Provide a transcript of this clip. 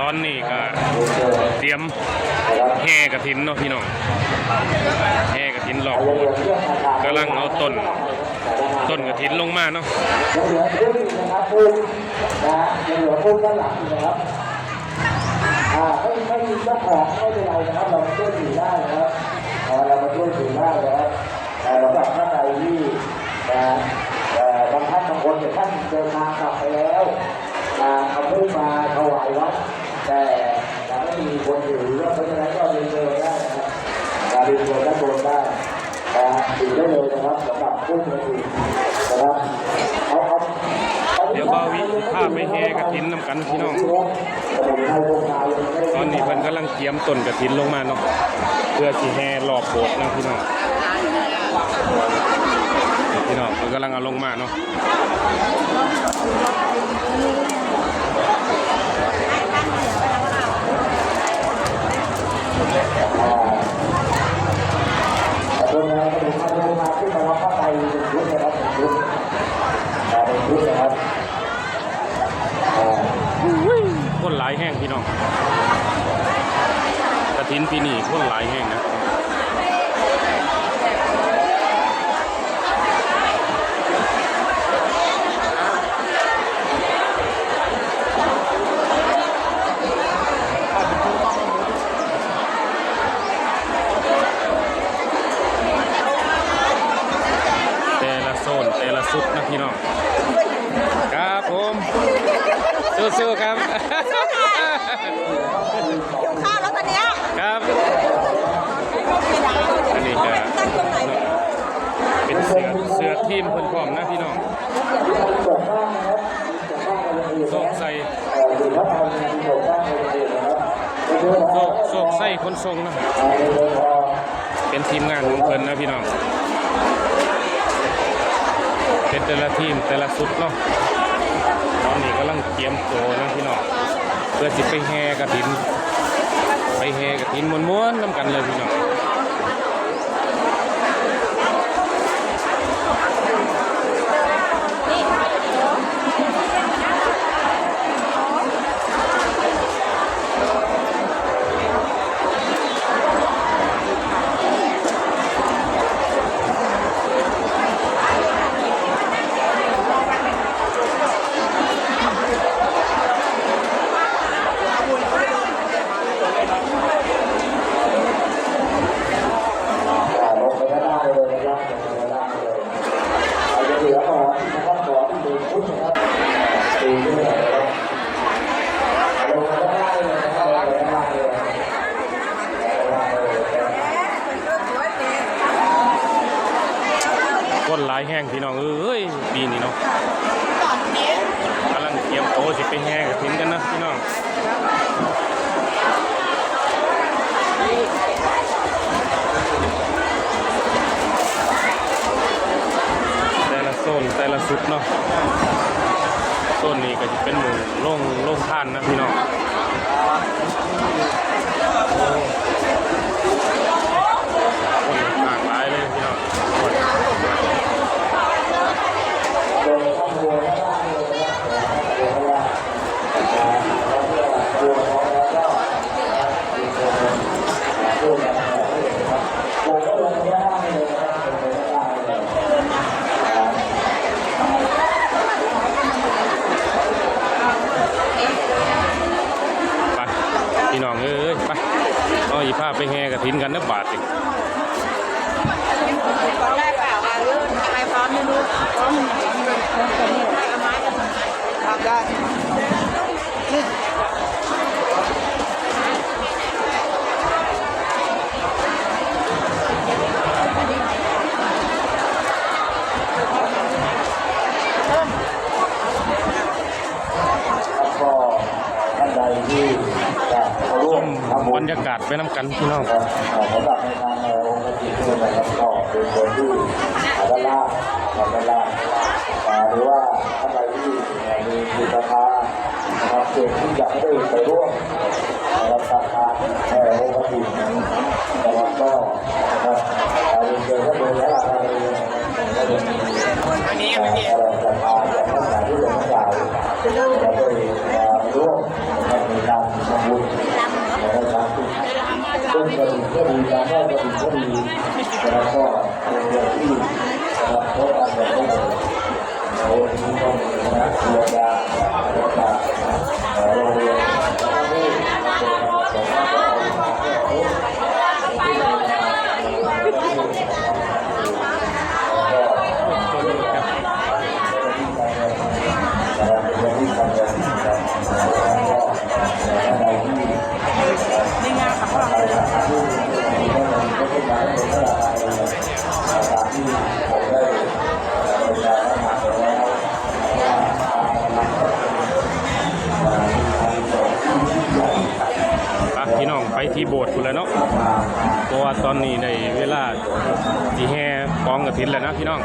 ตอนนี้ก็เตรียมแห่กระถินเนาะพี่น้องแห่กระถินหลอกกำลังเอาต้นต้นกระถินลงมาเนาะเหลือพุ่มนะครับพุ่มนะยังเหลือพุ่มด้านหลังนะครับอ่าไม่ไม่มีเจ้าของไม่เป็นไรนะครับเราช่วยถือได้นะครับเรามาช่วยถือได้นะครับแต่สำหรับท่านใดที่นะเอ่อบางท่านบางคนเนี่ยท่านเดินทางกลับไปแล้วนะเอาพุ่มมาถวายวัด แต่ยังไม่มีคนถือเพราะฉะนั้นก็เรียนเชิญได้นะครับการเรียนเชิญด้านบนได้นะถือได้เลยนะครับสำหรับพุ่มกระถิ่นะครับเอาเอาเดี๋ยวบาวิพาไปแห่กระถินนำกันพี่น้อง ตอนนี้เพิ่นกำลังเตรียมต้นกระถินลงมาเนาะเพื่อสิแห่รอบโบสถ์นะพี่น้องพี่น้องเพิ่นกำลังเอาลงมาเนาะ ตรงนั้นก็ดูมาดูมาขึ้นมาว่าผ้าไตรเป็นชุดนะครับเป็นชุดอ่าเป็นชุดนะครับอ่า คนหลาย แห้งพี่น้องกระถินปีนี้คนหลายแห้งนะแต่ละโซนแต่ละสุดนะพี่น้อง ครับผมสู้ๆครับ หิวข้าวแล้วตอนเนี้ยครับอันนี้ก็ตั้งตรงไหนเป็นเสือเสือทีมเพิ่นพร้อมนะพี่น้องส่วนข้างนะครับส่วนข้างอะไรอื่นโซกใส่เอ่อดูผ้าไตรมีส่วนข้างอะไรอื่นนะครับเป็นชุดนะโซครับกโซกใส่คนทรงนะอ่าเป็นชุดพอเป็นทีมงานของเพิ่นนะพี่น้องเป็นแต่ละทีมแต่ละสุดเนาะตอนนี้กำลังเตรียมตัวนะพี่น้องเพื่อสิไปแห่กระถิน ไปแห่กระถินม้วนๆน้ำกันเลยพี่น้อง อ่าลงไปด้านล่างเลยนะครับลงไปด้านล่างเลยเอาจะเหลือหมอนนะครับหมอนที่เป็นชุดนะครับตีด้วยนะครับลงไปด้านล่างเลยนะครับลงไปด้านล่างเลยด้านล่างเลยนะ คนหลายแห้งพี่น้องเอ้ยปีนี้เนาะกำลังเตรียมโตสิไปแห่กระถินกันนะพี่น้องแต่ละโซนแต่ละสุดเนาะโซนนี้ก็จะเป็นหมู่โล่งโล่งท่านนะพี่น้องคนหลากหลายเลยพี่น้อง ลงข้างบนด้านล่างเลยนะครับลงข้างล่างอ่าแล้วก็ตัวของแล้วก็มีคนมาพูดกันนะครับลงก็ลงไปด้านล่างเลยนะครับลงไปด้านล่างเลยอ่า ไป พี่น้องเอ้ยไปเอาอีผ้าไปแห่กระถินกันนะบาทสิตอนแรกเปล่าอะเลื่อนอะไรพร้อมไม่รู้พร้อมเอาไม้กันทำได้ แล้วก็ท่านใดที่จะเข้าร่วมทำบุ บ รยากาศไปน้ำกันพี่น้องนะครับอ่าสำหรับในทางในองค์พระจิตด้วยนะครับก็เป็นคนที่ด้านล่างด้านล่างอ่าหรือว่าท่านใดที่มีจิตศรัทธานะครับเกิดที่อยากได้ไปร่วมนะครับศรัทธาในองค์พระจิตนะครับก็นะครับอ่าเรียนเชิญท่านโดยและอะไรก็จะมีอะไแล้วก็ ที่โบสถ์คุณแล้วเนาะเพราะว่าตอนนี้ในเวลาจีแห่กองกับทินแล้วนะพี่น้อง